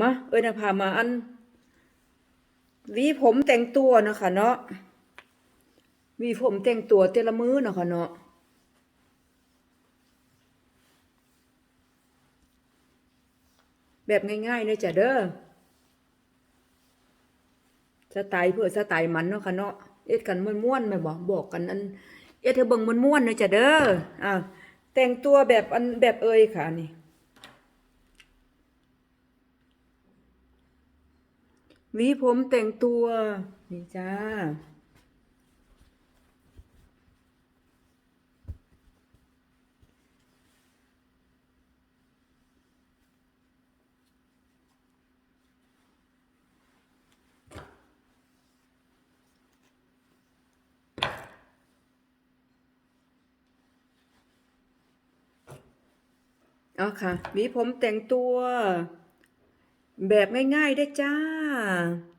มาเอ้ยนะพามาอันหวีผมแต่งตัวนะคะเนาะหวีผมแต่งตัวแต่ละมือนะค่ะเนาะแบบง่ายๆเลยจ้ะเด้อสไตล์เพื่อสไตล์มันเนาะค่ะเนาะเอ็ดกันม่วนๆแม่บอกบอกกันอันเอ็ดให้เบิ่งม่วนๆเลยจ้ะเด้ออ่าแต่งตัวแบบอันแบบเอ่ยค่ะนี่ วีผมแต่งตัว นี่จ้า เอาค่ะวีผมแต่งตัว แบบง่าย ๆ ได้จ้า 啊